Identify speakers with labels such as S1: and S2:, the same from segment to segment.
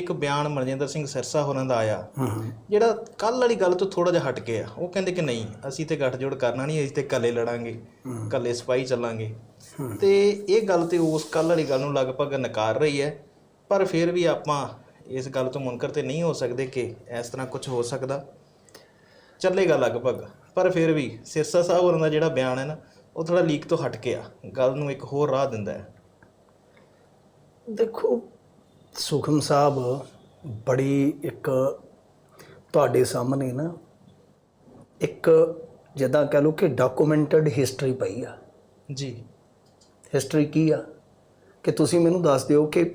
S1: ਇੱਕ ਬਿਆਨ ਮਨਜਿੰਦਰ ਸਿੰਘ ਸਿਰਸਾ ਹੋਰਾਂ ਦਾ ਆਇਆ। ਜਿਹੜਾ ਕੱਲ ਵਾਲੀ ਗੱਲ ਤੋਂ ਥੋੜਾ ਜਿਹਾ ਹਟ ਕੇ ਆ। ਉਹ ਕਹਿੰਦੇ ਕਿ ਨਹੀਂ ਅਸੀਂ ਤੇ ਗੱਠਜੋੜ ਕਰਨਾ ਨਹੀਂ ਅਸੀਂ ਤੇ ਇਕੱਲੇ ਲੜਾਂਗੇ ਇਕੱਲੇ ਸਿਪਾਹੀ ਚੱਲਾਂਗੇ। ਤੇ ਇਹ ਗੱਲ ਤੇ ਉਸ ਕੱਲ ਵਾਲੀ ਗੱਲ ਨੂੰ ਲਗਭਗ ਨਕਾਰ ਰਹੀ ਹੈ। ਪਰ ਫਿਰ ਵੀ ਆਪਾਂ ਇਸ ਗੱਲ ਤੋਂ ਮੁਨਕਰ ਤੇ ਨਹੀਂ ਹੋ ਸਕਦੇ ਕਿ ਇਸ ਤਰ੍ਹਾਂ ਕੁਝ ਹੋ ਸਕਦਾ। ਚੱਲੇਗਾ ਲਗਭਗ। ਪਰ ਫਿਰ ਵੀ ਸਿਰਸਾ ਸਾਹਿਬ ਹੋਰਾਂ ਦਾ ਜਿਹੜਾ ਬਿਆਨ ਹੈ ਨਾ ਉਹ ਥੋੜਾ ਲੀਕ ਤੋਂ ਹਟ ਕੇ ਆ। ਗੱਲ ਨੂੰ ਇੱਕ ਹੋਰ ਰਾਹ ਦਿੰਦਾ ਹੈ।
S2: ਦੇਖੋ ਸੁਖਮ ਸਾਹਿਬ ਬੜੀ ਇੱਕ ਤੁਹਾਡੇ ਸਾਹਮਣੇ ਨਾ ਇੱਕ ਜਿੱਦਾਂ ਕਹ ਲਓ ਕਿ ਡਾਕੂਮੈਂਟਡ ਹਿਸਟਰੀ ਪਈ ਆ।
S1: ਜੀ।
S2: ਹਿਸਟਰੀ ਕੀ ਆ? ਕਿ ਤੁਸੀਂ ਮੈਨੂੰ ਦੱਸ ਦਿਓ ਕਿ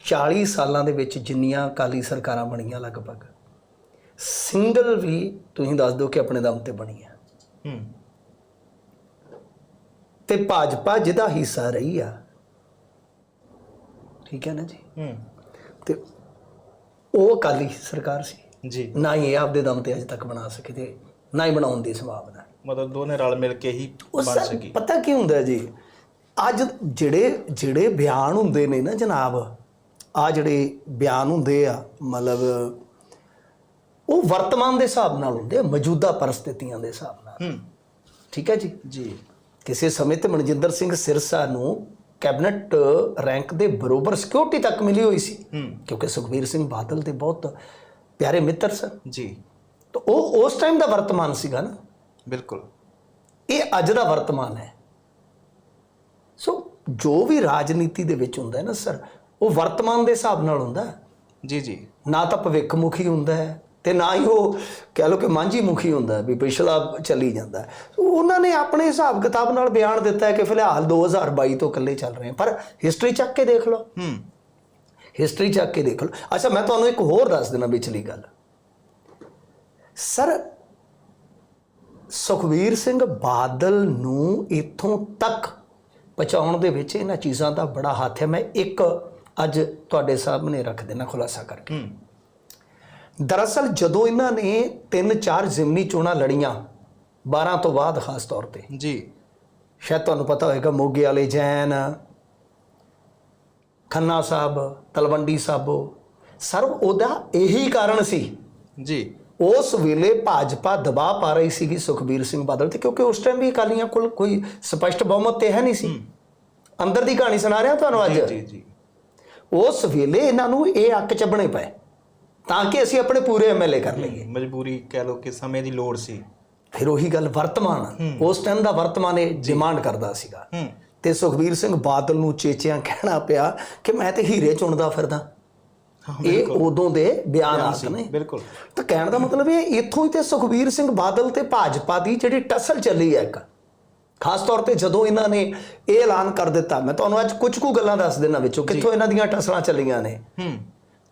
S2: 40 ਸਾਲਾਂ ਦੇ ਵਿੱਚ ਜਿੰਨੀਆਂ ਅਕਾਲੀ ਸਰਕਾਰਾਂ ਬਣੀਆਂ ਲਗਭਗ ਸਿੰਗਲ ਵੀ ਤੁਸੀਂ ਦੱਸ ਦਿਓ ਕਿ ਆਪਣੇ ਦਮ ਤੇ ਬਣੀ ਆ
S1: ਹੂੰ।
S2: ਤੇ ਭਾਜਪਾ ਜਿਹਦਾ ਹਿੱਸਾ ਰਹੀ ਆ ਠੀਕ ਹੈ ਨਾ ਜੀ?
S1: ਹੂੰ।
S2: ਤੇ ਉਹ ਅਕਾਲੀ ਸਰਕਾਰ ਸੀ।
S1: ਜੀ।
S2: ਨਾ ਹੀ ਇਹ ਆਪਦੇ ਦਮ ਤੇ ਅਜੇ ਤੱਕ ਬਣਾ ਸਕੇ ਤੇ ਨਾ ਹੀ ਬਣਾਉਣ ਦੀ ਸੰਭਾਵਨਾ।
S1: ਮਤਲਬ ਦੋਨੇ ਰਲ ਮਿਲ ਕੇ ਹੀ ਬਣ ਸਕੀ।
S2: ਪਤਾ ਕੀ ਹੁੰਦਾ ਜੀ? ਅੱਜ ਜਿਹੜੇ ਜਿਹੜੇ ਬਿਆਨ ਹੁੰਦੇ ਨੇ ਨਾ ਜਨਾਬ ਆ ਜਿਹੜੇ ਬਿਆਨ ਹੁੰਦੇ ਆ ਮਤਲਬ ਉਹ ਵਰਤਮਾਨ ਦੇ ਹਿਸਾਬ ਨਾਲ ਹੁੰਦੇ ਆ ਮੌਜੂਦਾ ਪਰਿਸਥਿਤੀਆਂ ਦੇ ਹਿਸਾਬ ਨਾਲ।
S1: ਹੂੰ।
S2: ਠੀਕ ਹੈ ਜੀ?
S1: ਜੀ।
S2: ਕਿਸੇ ਸਮੇਂ ਤੇ ਮਨਜਿੰਦਰ ਸਿੰਘ ਸਿਰਸਾ ਨੂੰ ਕੈਬਨਿਟ ਰੈਂਕ ਦੇ ਬਰੋਬਰ ਸਿਕਿਉਰਿਟੀ ਤੱਕ ਮਿਲੀ ਹੋਈ ਸੀ। ਕਿਉਂਕਿ ਸੁਖਬੀਰ ਸਿੰਘ ਬਾਦਲ ਦੇ ਬਹੁਤ ਪਿਆਰੇ ਮਿੱਤਰ ਸਨ।
S1: ਜੀ।
S2: ਤਾਂ ਉਹ ਉਸ ਟਾਈਮ ਦਾ ਵਰਤਮਾਨ ਸੀਗਾ ਨਾ।
S1: ਬਿਲਕੁਲ।
S2: ਇਹ ਅੱਜ ਦਾ ਵਰਤਮਾਨ ਹੈ। ਸੋ ਜੋ ਵੀ ਰਾਜਨੀਤੀ ਦੇ ਵਿੱਚ ਹੁੰਦਾ ਹੈ ਨਾ ਸਰ ਉਹ ਵਰਤਮਾਨ ਦੇ ਹਿਸਾਬ ਨਾਲ ਹੁੰਦਾ ਹੈ।
S1: ਜੀ ਜੀ।
S2: ਨਾ ਤਾਂ ਭਵਿੱਖ ਮੁਖੀ ਹੁੰਦਾ ਹੈ। ਤੇ ਨਾ ਹੀ ਉਹ ਕਹਿ ਲਓ ਕਿ ਮਾਂਝੀ ਮੁਖੀ ਹੁੰਦਾ ਵੀ ਪਿਛਲਾ ਚੱਲੀ ਜਾਂਦਾ। ਉਹਨਾਂ ਨੇ ਆਪਣੇ ਹਿਸਾਬ ਕਿਤਾਬ ਨਾਲ ਬਿਆਨ ਦਿੱਤਾ ਹੈ ਕਿ ਫਿਲਹਾਲ 2022 ਤੋਂ ਇਕੱਲੇ ਚੱਲ ਰਹੇ ਪਰ ਹਿਸਟਰੀ ਚੱਕ ਕੇ ਦੇਖ ਲਓ।
S1: ਹੂੰ।
S2: ਹਿਸਟਰੀ ਚੱਕ ਕੇ ਦੇਖ ਲਓ। ਅੱਛਾ ਮੈਂ ਤੁਹਾਨੂੰ ਇੱਕ ਹੋਰ ਦੱਸ ਦੇਣਾ ਵਿਚਲੀ ਗੱਲ। ਸਰ ਸੁਖਵੀਰ ਸਿੰਘ ਬਾਦਲ ਨੂੰ ਇਥੋਂ ਤੱਕ ਪਹੁੰਚਾਉਣ ਦੇ ਵਿੱਚ ਇਹਨਾਂ ਚੀਜ਼ਾਂ ਦਾ ਬੜਾ ਹੱਥ ਹੈ। ਮੈਂ ਇੱਕ ਅੱਜ ਤੁਹਾਡੇ ਸਾਹਮਣੇ ਰੱਖ ਦੇਣਾ ਖੁਲਾਸਾ ਕਰਕੇ।
S1: ਹੂੰ।
S2: ਦਰਅਸਲ ਜਦੋਂ ਇਹਨਾਂ ਨੇ ਤਿੰਨ ਚਾਰ ਜ਼ਿਮਨੀ ਚੋਣਾਂ ਲੜੀਆਂ 12 ਤੋਂ ਬਾਅਦ ਖਾਸ ਤੌਰ ਤੇ।
S1: ਜੀ।
S2: ਸ਼ਾਇਦ ਤੁਹਾਨੂੰ ਪਤਾ ਹੋਵੇਗਾ ਮੋਗੇ ਵਾਲੇ ਜੈਨ ਖੰਨਾ ਸਾਹਿਬ ਤਲਵੰਡੀ ਸਾਬੋ ਸਰਵ ਉਹਦਾ ਇਹੀ ਕਾਰਨ ਸੀ।
S1: ਜੀ।
S2: ਉਸ ਵੇਲੇ ਭਾਜਪਾ ਦਬਾਅ ਪਾ ਰਹੀ ਸੀਗੀ ਸੁਖਬੀਰ ਸਿੰਘ ਬਾਦਲ ਤੇ ਕਿਉਂਕਿ ਉਸ ਟਾਈਮ ਵੀ ਅਕਾਲੀਆਂ ਕੋਲ ਕੋਈ ਸਪਸ਼ਟ ਬਹੁਮਤ ਤੇ ਹੈ ਨਹੀਂ ਸੀ। ਅੰਦਰ ਦੀ ਕਹਾਣੀ ਸੁਣਾ ਰਿਹਾ ਤੁਹਾਨੂੰ ਅੱਜ?
S1: ਜੀ ਜੀ।
S2: ਉਸ ਵੇਲੇ ਇਹਨਾਂ ਨੂੰ ਇਹ ਅੱਕ ਚੱਬਣੇ ਪਏ। ਤਾਂ ਕਿ ਅਸੀਂ ਆਪਣੇ ਪੂਰੇ ਐਮਐਲਏ ਕਰ ਲਈਏ।
S1: ਮਜਬੂਰੀ ਕਹਿ ਲਓ ਕਿ ਸਮੇਂ ਦੀ ਲੋੜ ਸੀ।
S2: ਫਿਰ ਉਹੀ ਗੱਲ ਵਰਤਮਾਨ। ਉਸ ਟਾਈਮ ਦਾ ਵਰਤਮਾਨ ਇਹ ਡਿਮਾਂਡ ਕਰਦਾ ਸੀਗਾ। ਤੇ ਸੁਖਬੀਰ ਸਿੰਘ ਬਾਦਲ ਨੂੰ ਚੇਚਿਆਂ ਕਹਿਣਾ ਪਿਆ ਕਿ ਮੈਂ ਤੇ ਹੀਰੇ ਚੁਣਦਾ ਫਿਰਦਾ। ਇਹ ਉਦੋਂ ਦੇ ਬਿਆਨਾਤ ਨੇ।
S1: ਬਿਲਕੁਲ।
S2: ਤਾਂ ਕਹਿਣ ਦਾ ਮਤਲਬ ਇਹ ਇੱਥੋਂ ਹੀ ਤੇ ਸੁਖਬੀਰ ਸਿੰਘ ਬਾਦਲ ਤੇ ਭਾਜਪਾ ਦੀ ਜਿਹੜੀ ਟਸਲ ਚੱਲੀ ਹੈ ਇੱਕ। ਖਾਸ ਤੌਰ ਤੇ ਜਦੋਂ ਇਹਨਾਂ ਨੇ ਇਹ ਐਲਾਨ ਕਰ ਦਿੱਤਾ ਮੈਂ ਤੁਹਾਨੂੰ ਅੱਜ ਕੁਝ ਕੁ ਗੱਲਾਂ ਦੱਸ ਦੇਣਾ ਵਿੱਚੋਂ ਕਿੱਥੋਂ ਇਹਨਾਂ ਦੀਆਂ ਟਸਲਾਂ ਚੱਲੀਆਂ ਨੇ।
S1: ਹੂੰ।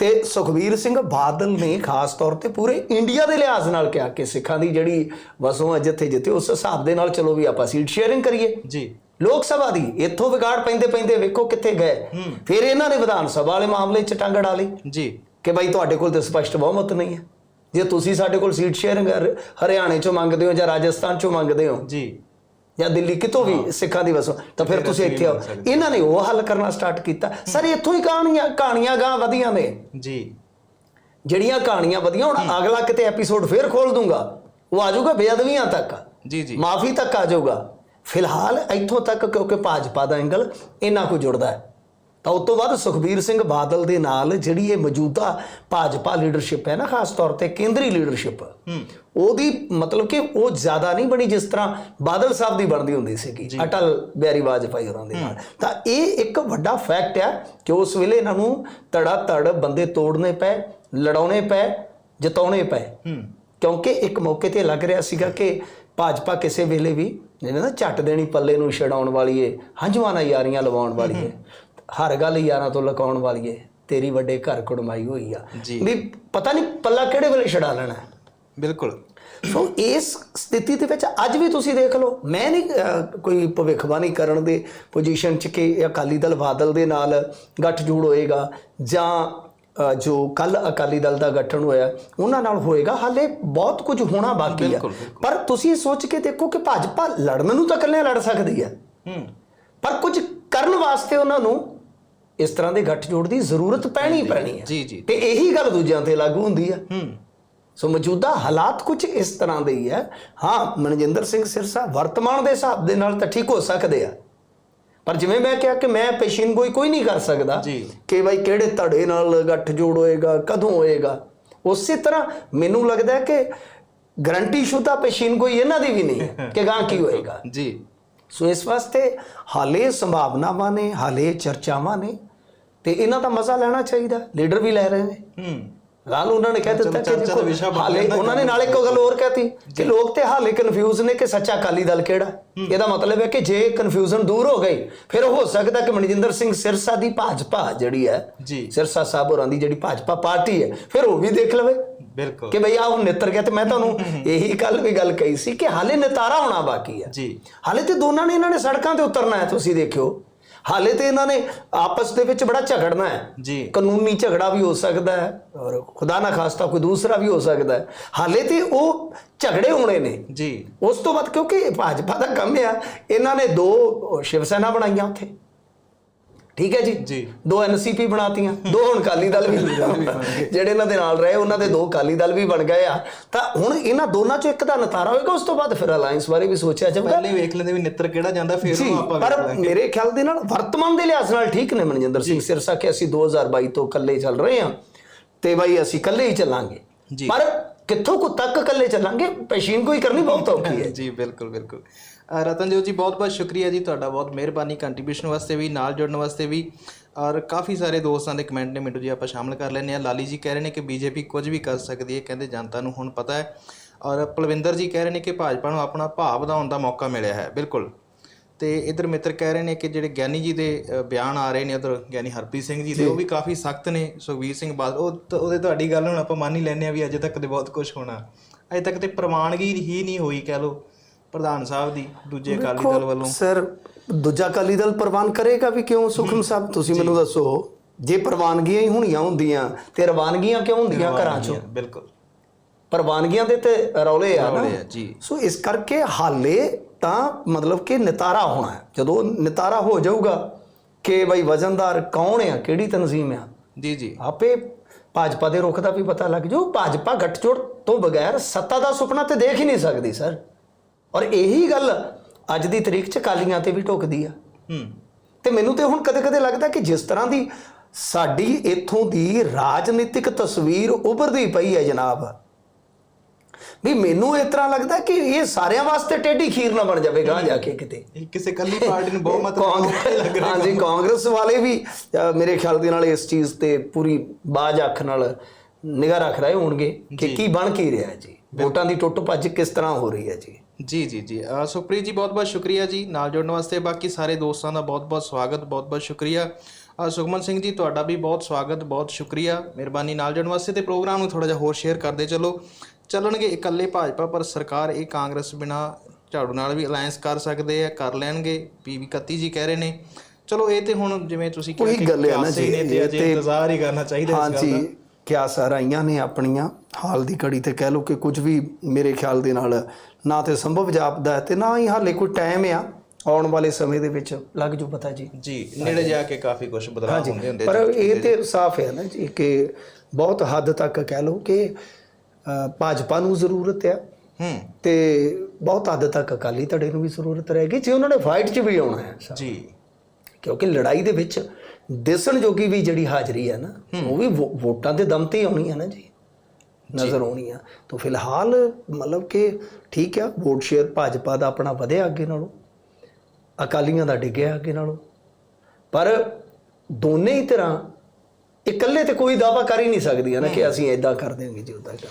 S2: ਤੇ ਸੁਖਬੀਰ ਸਿੰਘ ਬਾਦਲ ਨੇ ਖਾਸ ਤੌਰ ਤੇ ਪੂਰੇ ਇੰਡੀਆ ਦੇ ਲਿਹਾਜ਼ ਨਾਲ ਕਿਹਾ ਕਿ ਸਿੱਖਾਂ ਦੀ ਜਿਹੜੀ ਵਸੋਂ ਹੈ ਜਿੱਥੇ ਜਿੱਥੇ ਉਸ ਹਿਸਾਬ ਦੇ ਨਾਲ ਚਲੋ ਵੀ ਆਪਾਂ ਸੀਟ ਸ਼ੇਅਰਿੰਗ ਕਰੀਏ।
S1: ਜੀ।
S2: ਲੋਕ ਸਭਾ ਦੀ ਇੱਥੋਂ ਵਿਗਾੜ ਪੈਂਦੇ ਪੈਂਦੇ ਵੇਖੋ ਕਿੱਥੇ ਗਏ। ਫਿਰ ਇਹਨਾਂ ਨੇ ਵਿਧਾਨ ਸਭਾ ਵਾਲੇ ਮਾਮਲੇ 'ਚ ਟੰਗ ਅੜਾ ਲਈ
S1: ਜੀ।
S2: ਕਿ ਭਾਈ ਤੁਹਾਡੇ ਕੋਲ ਤੇ ਸਪਸ਼ਟ ਬਹੁਮਤ ਨਹੀਂ ਹੈ। ਜੇ ਤੁਸੀਂ ਸਾਡੇ ਕੋਲ ਸੀਟ ਸ਼ੇਅਰਿੰਗ ਹਰਿਆਣੇ 'ਚੋਂ ਮੰਗਦੇ ਹੋ ਜਾਂ ਰਾਜਸਥਾਨ 'ਚੋਂ ਮੰਗਦੇ ਹੋ।
S1: ਜੀ।
S2: ਜਾਂ ਦਿੱਲੀ ਕਿਤੋਂ ਵੀ ਸਿੱਖਾਂ ਦੀ ਵਸੋਂ ਤਾਂ ਫਿਰ ਤੁਸੀਂ ਇੱਥੇ ਆਓ। ਇਹਨਾਂ ਨੇ ਉਹ ਹੱਲ ਕਰਨਾ ਸਟਾਰਟ ਕੀਤਾ। ਸਰ ਇੱਥੋਂ ਹੀ ਕਹਾਣੀਆਂ ਕਹਾਣੀਆਂ ਗਾਂ ਵਧੀਆਂ ਨੇ।
S1: ਜੀ।
S2: ਜਿਹੜੀਆਂ ਕਹਾਣੀਆਂ ਵਧੀਆਂ ਹੁਣ ਅਗਲਾ ਕਿਤੇ ਐਪੀਸੋਡ ਫੇਰ ਖੋਲ ਦੂੰਗਾ। ਉਹ ਆ ਜਾਊਗਾ ਬੇਅਦਬੀਆਂ ਤੱਕ।
S1: ਜੀ ਜੀ।
S2: ਮਾਫੀ ਤੱਕ ਆ ਜਾਊਗਾ। ਫਿਲਹਾਲ ਇੱਥੋਂ ਤੱਕ ਕਿਉਂਕਿ ਭਾਜਪਾ ਦਾ ਐਂਗਲ ਇੰਨਾ ਕੁ ਜੁੜਦਾ ਹੈ। ਤਾਂ ਉਸ ਤੋਂ ਬਾਅਦ ਸੁਖਬੀਰ ਸਿੰਘ ਬਾਦਲ ਦੇ ਨਾਲ ਜਿਹੜੀ ਇਹ ਮੌਜੂਦਾ ਭਾਜਪਾ ਲੀਡਰਸ਼ਿਪ ਹੈ ਨਾ ਖਾਸ ਤੌਰ ਤੇ ਕੇਂਦਰੀ ਲੀਡਰਸ਼ਿਪ ਉਹਦੀ ਮਤਲਬ ਕਿ ਉਹ ਜ਼ਿਆਦਾ ਨਹੀਂ ਬਣੀ ਜਿਸ ਤਰ੍ਹਾਂ ਬਾਦਲ ਸਾਹਿਬ ਦੀ ਬਣਦੀ ਹੁੰਦੀ ਸੀਗੀ ਅਟਲ ਬਿਹਾਰੀ ਵਾਜਪਾਈ ਹੋਰਾਂ ਦੇ ਨਾਲ। ਤਾਂ ਇਹ ਇੱਕ ਵੱਡਾ ਫੈਕਟ ਹੈ ਕਿ ਉਸ ਵੇਲੇ ਇਹਨਾਂ ਨੂੰ ਤੜਾ ਤੜ ਬੰਦੇ ਤੋੜਨੇ ਪਏ ਲੜਾਉਣੇ ਪਏ ਜਿਤਾਉਣੇ ਪਏ। ਕਿਉਂਕਿ ਇੱਕ ਮੌਕੇ ਤੇ ਲੱਗ ਰਿਹਾ ਸੀਗਾ ਕਿ ਭਾਜਪਾ ਕਿਸੇ ਵੇਲੇ ਵੀ ਜਿਹਨੇ ਨਾ ਝੱਟ ਦੇਣੀ ਪੱਲੇ ਨੂੰ ਛਡਾਉਣ ਵਾਲੀ ਏ ਹੰਝੂਆਂ ਨਾਲ ਯਾਰੀਆਂ ਲਵਾਉਣ ਵਾਲੀ ਏ। ਹਰ ਗੱਲ ਯਾਰਾਂ ਤੋਂ ਲਕਾਉਣ ਵਾਲੀ ਏ ਤੇਰੀ ਵੱਡੇ ਘਰ ਕੁੜਮਾਈ ਹੋਈ ਆ। ਵੀ ਪਤਾ ਨਹੀਂ ਪੱਲਾ ਕਿਹੜੇ ਵੇਲੇ ਛਡਾ ਲੈਣਾ।
S1: ਬਿਲਕੁਲ।
S2: ਸੋ ਇਸ ਸਥਿਤੀ ਦੇ ਵਿੱਚ ਅੱਜ ਵੀ ਤੁਸੀਂ ਦੇਖ ਲਓ ਮੈਂ ਨਹੀਂ ਕੋਈ ਭਵਿੱਖਬਾਣੀ ਕਰਨ ਦੇ ਪੋਜੀਸ਼ਨ 'ਚ ਕਿ ਇਹ ਅਕਾਲੀ ਦਲ ਬਾਦਲ ਦੇ ਨਾਲ ਗੱਠਜੋੜ ਹੋਏਗਾ ਜਾਂ ਜੋ ਕੱਲ ਅਕਾਲੀ ਦਲ ਦਾ ਗਠਨ ਹੋਇਆ ਉਹਨਾਂ ਨਾਲ ਹੋਏਗਾ ਹਾਲੇ ਬਹੁਤ ਕੁਝ ਹੋਣਾ ਬਾਕੀ ਹੈ ਪਰ ਤੁਸੀਂ ਸੋਚ ਕੇ ਦੇਖੋ ਕਿ ਭਾਜਪਾ ਲੜਨ ਨੂੰ ਤਾਂ ਇਕੱਲੇ ਲੜ ਸਕਦੀ ਹੈ।
S1: ਹੂੰ।
S2: ਪਰ ਕੁਝ ਕਰਨ ਵਾਸਤੇ ਉਹਨਾਂ ਨੂੰ ਇਸ ਤਰ੍ਹਾਂ ਦੇ ਗੱਠਜੋੜ ਦੀ ਜ਼ਰੂਰਤ ਪੈਣੀ ਪੈਣੀ ਹੈ।
S1: ਜੀ ਜੀ।
S2: ਤੇ ਇਹੀ ਗੱਲ ਦੂਜਿਆਂ ਤੇ ਲਾਗੂ ਹੁੰਦੀ ਹੈ।
S1: ਹੂੰ।
S2: ਸੋ ਮੌਜੂਦਾ ਹਾਲਾਤ ਕੁਝ ਇਸ ਤਰ੍ਹਾਂ ਦੇ ਹੀ ਹੈ। ਹਾਂ ਮਨਜਿੰਦਰ ਸਿੰਘ ਸਿਰਸਾ ਵਰਤਮਾਨ ਦੇ ਹਿਸਾਬ ਦੇ ਨਾਲ ਤਾਂ ਠੀਕ ਹੋ ਸਕਦੇ ਆ। ਪਰ ਜਿਵੇਂ ਮੈਂ ਕਿਹਾ ਕਿ ਮੈਂ ਪੇਸ਼ੀਨ ਕੋਈ ਕੋਈ ਨਹੀਂ ਕਰ ਸਕਦਾ। ਕਿ ਭਾਈ ਕਿਹੜੇ ਧੜੇ ਨਾਲ ਗੱਠ ਜੋੜ ਹੋਏਗਾ ਕਦੋਂ ਹੋਏਗਾ। ਉਸੇ ਤਰ੍ਹਾਂ ਮੈਨੂੰ ਲੱਗਦਾ ਹੈ ਕਿ ਗਰੰਟੀ ਸ਼ੁਦਾ ਪੇਸ਼ੀਨ ਕੋਈ ਇਹਨਾਂ ਦੀ ਵੀ ਨਹੀਂ ਹੈ ਕਿ ਗਾਂ ਕੀ ਹੋਏਗਾ।
S1: ਜੀ।
S2: ਸੋ ਇਸ ਵਾਸਤੇ ਹਾਲੇ ਸੰਭਾਵਨਾਵਾਂ ਨੇ ਹਾਲੇ ਚਰਚਾਵਾਂ ਨੇ। ਤੇ ਇਹਨਾਂ ਦਾ ਮਜ਼ਾ ਲੈਣਾ ਚਾਹੀਦਾ ਲੀਡਰ ਵੀ ਲੈ ਰਹੇ ਨੇ।
S1: ਹੂੰ।
S2: ਗੱਲ ਉਹਨਾਂ ਨੇ ਕਹਿ ਦਿੱਤਾ ਕਿ ਦੇਖੋ ਹਾਲੇ ਉਹਨਾਂ ਨੇ ਨਾਲ ਇੱਕ ਗੱਲ ਹੋਰ ਕਹਤੀ ਕਿ ਲੋਕ ਤੇ ਹਾਲੇ ਕਨਫਿਊਜ਼ ਨੇ ਕਿ ਸੱਚਾ ਅਕਾਲੀ ਦਲ ਕਿਹੜਾ। ਇਹਦਾ ਮਤਲਬ ਹੈ ਕਿ ਜੇ ਕਨਫਿਊਜ਼ਨ ਦੂਰ ਹੋ ਗਈ ਫਿਰ ਹੋ ਸਕਦਾ ਕਿ ਮਨਜਿੰਦਰ ਸਿੰਘ ਸਿਰਸਾ ਦੀ ਭਾਜਪਾ ਜਿਹੜੀ ਹੈ
S1: ਜੀ।
S2: ਸਿਰਸਾ ਸਾਹਿਬ ਹੋਰਾਂ ਦੀ ਜਿਹੜੀ ਭਾਜਪਾ ਪਾਰਟੀ ਹੈ ਫਿਰ ਉਹ ਵੀ ਦੇਖ ਲਵੇ।
S1: ਬਿਲਕੁਲ।
S2: ਕਿ ਭਈ ਆ ਹੁਣ ਨਿੱਤਰ ਗਿਆ ਤੇ ਮੈਂ ਤੁਹਾਨੂੰ ਇਹੀ ਕੱਲ ਵੀ ਗੱਲ ਕਹੀ ਸੀ ਕਿ ਹਾਲੇ ਨਿਤਾਰਾ ਹੋਣਾ ਬਾਕੀ ਹੈ।
S1: ਜੀ।
S2: ਹਾਲੇ ਤੇ ਦੋਨਾਂ ਨੇ ਇਹਨਾਂ ਨੇ ਸੜਕਾਂ ਤੇ ਉਤਰਨਾ ਹੈ ਤੁਸੀਂ ਦੇਖਿਓ। ਹਾਲੇ ਤੇ ਇਹਨਾਂ ਨੇ ਆਪਸ ਦੇ ਵਿੱਚ ਬੜਾ ਝਗੜਨਾ ਹੈ।
S1: ਜੀ।
S2: ਕਾਨੂੰਨੀ ਝਗੜਾ ਵੀ ਹੋ ਸਕਦਾ ਹੈ ਔਰ ਖੁਦਾ ਨਾ ਖਾਸਤਾ ਕੋਈ ਦੂਸਰਾ ਵੀ ਹੋ ਸਕਦਾ ਹੈ। ਹਾਲੇ ਤੇ ਉਹ ਝਗੜੇ ਹੋਣੇ ਨੇ।
S1: ਜੀ।
S2: ਉਸ ਤੋਂ ਬਾਅਦ ਕਿਉਂਕਿ ਭਾਜਪਾ ਦਾ ਕੰਮ ਆ ਇਹਨਾਂ ਨੇ ਦੋ ਸ਼ਿਵ ਸੈਨਾ ਬਣਾਈਆਂ ਉੱਥੇ। ਠੀਕ ਹੈ ਜੀ?
S1: ਜੀ।
S2: ਦੋ ਐਨਸੀਪੀ ਬਣਾਤੀਆਂ ਦੋ ਹੁਣ ਕਾਲੀ ਦਲ ਵੀ ਜਿਹੜੇ ਇਹਨਾਂ ਦੇ ਨਾਲ ਰਹੇ ਉਹਨਾਂ ਦੇ ਦੋ ਕਾਲੀ ਦਲ ਵੀ ਬਣ ਗਏ ਆ। ਤਾਂ ਹੁਣ ਇਹਨਾਂ ਦੋਨਾਂ ਚੋਂ ਇੱਕ ਦਾ ਨਤਾਰਾ ਹੋਏਗਾ ਉਸ ਤੋਂ ਬਾਅਦ ਫਿਰ ਅਲਾਈਅੰਸ ਬਾਰੇ ਵੀ ਸੋਚਿਆ ਜਾਊਗਾ।
S1: ਪਹਿਲੇ ਵੇਖ ਲੈਂਦੇ ਵੀ ਨਿੱਤਰ ਕਿਹੜਾ ਜਾਂਦਾ ਫਿਰ ਉਹ ਆਪਾਂ
S2: ਪਰ ਮੇਰੇ ਖਿਆਲ ਦੇ ਨਾਲ ਵਰਤਮਾਨ ਦੇ ਲਿਹਾਜ਼ ਨਾਲ ਠੀਕ ਨੇ ਮਨਜਿੰਦਰ ਸਿੰਘ ਸਿਰਸਾ ਕਿ ਅਸੀਂ 2022 ਤੋਂ ਇਕੱਲੇ ਚੱਲ ਰਹੇ ਹਾਂ ਤੇ ਬਾਈ ਅਸੀਂ ਇਕੱਲੇ ਹੀ ਚੱਲਾਂਗੇ। ਪਰ ਕਿੱਥੋਂ ਕੁ ਤੱਕ ਇਕੱਲੇ ਚੱਲਾਂਗੇ ਪੇਸ਼ੀਨ ਕੋਈ ਕਰਨੀ ਬਹੁਤ ਔਖੀ ਹੈ।
S1: ਜੀ ਬਿਲਕੁਲ ਬਿਲਕੁਲ। ਰਤਨਜੋਤ ਜੀ ਬਹੁਤ ਬਹੁਤ ਸ਼ੁਕਰੀਆ ਜੀ ਤੁਹਾਡਾ ਬਹੁਤ ਮਿਹਰਬਾਨੀ ਕੰਟਰੀਬਿਊਸ਼ਨ ਵਾਸਤੇ ਵੀ ਨਾਲ ਜੁੜਨ ਵਾਸਤੇ ਵੀ। ਔਰ ਕਾਫੀ ਸਾਰੇ ਦੋਸਤਾਂ ਦੇ ਕਮੈਂਟ ਨੇ ਮਿੰਟੂ ਜੀ ਆਪਾਂ ਸ਼ਾਮਲ ਕਰ ਲੈਂਦੇ ਆ ਲਾਲੀ ਜੀ ਕਹਿ ਰਹੇ ਨੇ ਕਿ ਬੀਜੇਪੀ ਕੁਝ ਵੀ ਕਰ ਸਕਦੀ ਹੈ ਕਹਿੰਦੇ ਜਨਤਾ ਨੂੰ ਹੁਣ ਪਤਾ ਹੈ। ਔਰ ਪਲਵਿੰਦਰ ਜੀ ਕਹਿ ਰਹੇ ਨੇ ਕਿ ਭਾਜਪਾ ਨੂੰ ਆਪਣਾ ਭਾਅ ਵਧਾਉਣ ਦਾ ਮੌਕਾ ਮਿਲਿਆ ਹੈ ਬਿਲਕੁਲ। ਤੇ ਇਧਰ ਮਿੱਤਰ ਕਹਿ ਰਹੇ ਨੇ ਕਿ ਜਿਹੜੇ ਗਿਆਨੀ ਜੀ ਦੇ ਬਿਆਨ ਆ ਰਹੇ ਨੇ ਉਧਰ ਗਿਆਨੀ ਹਰਪ੍ਰੀਤ ਸਿੰਘ ਜੀ ਦੇ ਉਹ ਵੀ ਕਾਫੀ ਸਖਤ ਨੇ ਸੁਖਵੀਰ ਸਿੰਘ ਬਾਦਲ ਉਹ ਉਹਦੇ ਤੁਹਾਡੀ ਗੱਲ ਹੁਣ ਆਪਾਂ ਮੰਨ ਹੀ ਲੈਂਦੇ ਆ ਵੀ ਅਜੇ ਤੱਕ ਤੇ ਬਹੁਤ ਕੁਝ ਹੋਣਾ। ਅਜੇ ਤੱਕ ਤੇ ਪ੍ਰਵਾਨਗੀ ਹੀ ਨਹੀਂ ਹੋਈ ਕਹਿ ਲੋ ਪ੍ਰਧਾਨ ਸਾਹਿਬ ਦੀ ਦੂਜੇ ਅਕਾਲੀ ਦਲ ਵੱਲੋਂ।
S2: ਸਰ ਦੂਜਾ ਅਕਾਲੀ ਦਲ ਪ੍ਰਵਾਨ ਕਰੇਗਾ ਵੀ ਕਿਉਂ ਸੁਖਮ ਸਾਹਿਬ ਤੁਸੀਂ ਮੈਨੂੰ ਦੱਸੋ ਜੇ ਪ੍ਰਵਾਨਗੀਆਂ ਹੀ ਹੋਣੀਆਂ ਹੁੰਦੀਆਂ ਤੇ ਰਵਾਨਗੀਆਂ ਕਿਉਂ ਹੁੰਦੀਆਂ ਘਰਾਂ ਚੋਂ?
S1: ਬਿਲਕੁਲ।
S2: ਪ੍ਰਵਾਨਗੀਆਂ ਦੇ ਤੇ ਰੌਲੇ ਆ ਨਾ।
S1: ਜੀ।
S2: ਸੋ ਇਸ ਕਰਕੇ ਹਾਲੇ ਤਾਂ ਮਤਲਬ ਕਿ ਨਿਤਾਰਾ ਹੋਣਾ ਹੈ। ਜਦੋਂ ਨਿਤਾਰਾ ਹੋ ਜਾਊਗਾ ਕਿ ਬਈ ਵਜ਼ਨਦਾਰ ਕੌਣ ਆ ਕਿਹੜੀ ਤਨਜ਼ੀਮ ਆ?
S1: ਜੀ ਜੀ।
S2: ਆਪੇ ਭਾਜਪਾ ਦੇ ਰੁਖ ਦਾ ਵੀ ਪਤਾ ਲੱਗ ਜਾਊ। ਭਾਜਪਾ ਗੱਠਜੋੜ ਤੋਂ ਬਗੈਰ ਸੱਤਾ ਦਾ ਸੁਪਨਾ ਤੇ ਦੇਖ ਹੀ ਨਹੀਂ ਸਕਦੀ ਸਰ। ਔਰ ਇਹੀ ਗੱਲ ਅੱਜ ਦੀ ਤਰੀਕ 'ਚ ਕਾਲੀਆਂ ਤੇ ਵੀ ਢੁਕਦੀ ਆ।
S1: ਹੂੰ।
S2: ਤੇ ਮੈਨੂੰ ਤੇ ਹੁਣ ਕਦੇ-ਕਦੇ ਲੱਗਦਾ ਕਿ ਜਿਸ ਤਰ੍ਹਾਂ ਦੀ ਸਾਡੀ ਇੱਥੋਂ ਦੀ ਰਾਜਨੀਤਿਕ ਤਸਵੀਰ ਉੱਭਰਦੀ ਪਈ ਹੈ ਜਨਾਬ। ਵੀ ਮੈਨੂੰ ਇਸ ਤਰ੍ਹਾਂ ਲੱਗਦਾ ਕਿ ਇਹ ਸਾਰਿਆਂ ਵਾਸਤੇ ਟੇਢੀ ਖੀਰ ਨਾ ਬਣ ਜਾਵੇ ਗਾਂ ਜਾ ਕੇ ਕਿਤੇ।
S1: ਕਿਸੇ ਕੱਲੀ ਪਾਰਟੀ ਨੂੰ ਬਹੁਮਤ ਲੱਗ
S2: ਕਾਂਗਰਸ
S1: ਰਿਹਾ।
S2: ਹਾਂਜੀ ਕਾਂਗਰਸ ਵਾਲੇ ਵੀ ਮੇਰੇ ਖਿਆਲ ਦੇ ਨਾਲ ਇਸ ਚੀਜ਼ ਤੇ ਪੂਰੀ ਬਾਜ ਅੱਖ ਨਾਲ ਨਿਗਾਹ ਰੱਖ ਰਹੇ ਹੋਣਗੇ ਕਿ ਕੀ ਬਣ ਕੀ ਰਿਹਾ ਜੀ। ਵੋਟਾਂ ਦੀ ਟੁੱਟ ਭੱਜ ਕਿਸ ਤਰ੍ਹਾਂ ਹੋ ਰਹੀ ਹੈ ਜੀ।
S1: ਜੀ ਜੀ ਜੀ। ਅ, ਸੁਖਪ੍ਰੀਤ ਜੀ ਬਹੁਤ ਬਹੁਤ ਸ਼ੁਕਰੀਆ ਜੀ ਨਾਲ ਜੁੜਨ ਵਾਸਤੇ। ਬਾਕੀ ਸਾਰੇ ਦੋਸਤਾਂ ਦਾ ਬਹੁਤ ਬਹੁਤ ਸਵਾਗਤ ਬਹੁਤ ਬਹੁਤ ਸ਼ੁਕਰੀਆ। ਅ, ਸੁਖਮਨ ਸਿੰਘ ਜੀ ਤੁਹਾਡਾ ਵੀ ਬਹੁਤ ਸਵਾਗਤ ਬਹੁਤ ਸ਼ੁਕਰੀਆ। ਮਿਹਰਬਾਨੀ ਨਾਲ ਜੁੜਨ ਵਾਸਤੇ ਤੇ ਪ੍ਰੋਗਰਾਮ ਨੂੰ ਥੋੜਾ ਜਿਹਾ ਹੋਰ ਸ਼ੇਅਰ ਕਰਦੇ ਚੱਲੋ। ਚੱਲਣਗੇ ਇਕੱਲੇ ਭਾਜਪਾ ਪਰ ਸਰਕਾਰ ਇਹ ਕਾਂਗਰਸ ਬਿਨਾ ਝਾੜੂ ਨਾਲ ਵੀ ਅਲਾਈਅੰਸ ਕਰ ਸਕਦੇ ਆ ਕਰ ਲੈਣਗੇ। ਪੀਵੀ 31 ਜੀ ਕਹਿ ਰਹੇ ਨੇ। ਚਲੋ ਇਹ ਤੇ ਹੁਣ ਜਿਵੇਂ ਤੁਸੀਂ ਕਿਹਾ
S2: ਉਹੀ ਗੱਲ ਹੈ ਨਾ ਜੀ, ਇਹ ਤੇ-
S1: ਇੰਤਜ਼ਾਰ ਹੀ ਕਰਨਾ ਚਾਹੀਦਾ ਇਸ ਗੱਲ ਦਾ।
S2: ਹਾਂਜੀ ਕਿਆ ਸਰਾਈਆਂ ਨੇ ਆਪਣੀਆਂ? ਹਾਲ ਦੀ ਘੜੀ ਤੇ ਕਹਿ ਲਓ ਕਿ ਕੁਝ ਵੀ ਮੇਰੇ ਖਿਆਲ ਦੇ ਨਾਲ ਨਾ ਤੇ ਸੰਭਵ ਜਾਪਦਾ ਤੇ ਨਾ ਹੀ ਹਾਲੇ ਕੋਈ ਟਾਈਮ ਆ ਆਉਣ ਵਾਲੇ ਸਮੇਂ ਦੇ ਵਿੱਚ। ਲੱਗ ਜੂ ਪਤਾ ਜੀ।
S1: ਜੀ ਨੇੜੇ ਜਾ ਕੇ ਕਾਫੀ ਕੁਝ ਬਦਲਾਅ ਹੁੰਦੇ ਹੁੰਦੇ
S2: ਪਰ ਇਹ ਤੇ ਸਾਫ਼ ਹੈ ਨਾ ਜੀ ਕਿ ਬਹੁਤ ਹੱਦ ਤੱਕ ਕਹਿ ਲਓ ਕਿ ਭਾਜਪਾ ਨੂੰ ਜ਼ਰੂਰਤ ਹੈ
S1: ਹੂੰ।
S2: ਤੇ ਬਹੁਤ ਹੱਦ ਤੱਕ ਅਕਾਲੀ ਧੜੇ ਨੂੰ ਵੀ ਜ਼ਰੂਰਤ ਰਹੇਗੀ ਜੇ ਉਹਨਾਂ ਨੇ ਫਾਈਟ 'ਚ ਵੀ ਆਉਣਾ ਹੈ।
S1: ਜੀ।
S2: ਕਿਉਂਕਿ ਲੜਾਈ ਦੇ ਵਿੱਚ ਦਿਸਣ ਜੋਗੀ ਵੀ ਜਿਹੜੀ ਹਾਜ਼ਰੀ ਹੈ ਨਾ ਉਹ ਵੀ ਵੋਟਾਂ ਦੇ ਦਮ ਤੇ ਹੀ ਆਉਣੀ ਹੈ ਨਾ ਜੀ। ਨਜ਼ਰ ਆਉਣੀ ਆ। ਤਾਂ ਫਿਲਹਾਲ ਮਤਲਬ ਕਿ ਠੀਕ ਆ ਵੋਟ ਸ਼ੇਅਰ ਭਾਜਪਾ ਦਾ ਆਪਣਾ ਵਧਿਆ ਅੱਗੇ ਨਾਲੋਂ ਅਕਾਲੀਆਂ ਦਾ ਡਿੱਗਿਆ ਅੱਗੇ ਨਾਲੋਂ। ਪਰ ਦੋਨੇ ਹੀ ਤਰ੍ਹਾਂ ਇਕੱਲੇ ਤੇ ਕੋਈ ਦਾਵਾ ਕਰ ਹੀ ਨਹੀਂ ਸਕਦੀਆਂ ਨਾ ਕਿ ਅਸੀਂ ਐਦਾਂ ਕਰ ਦਿਆਂਗੇ ਜੀ ਉਦਾਂ ਕਰ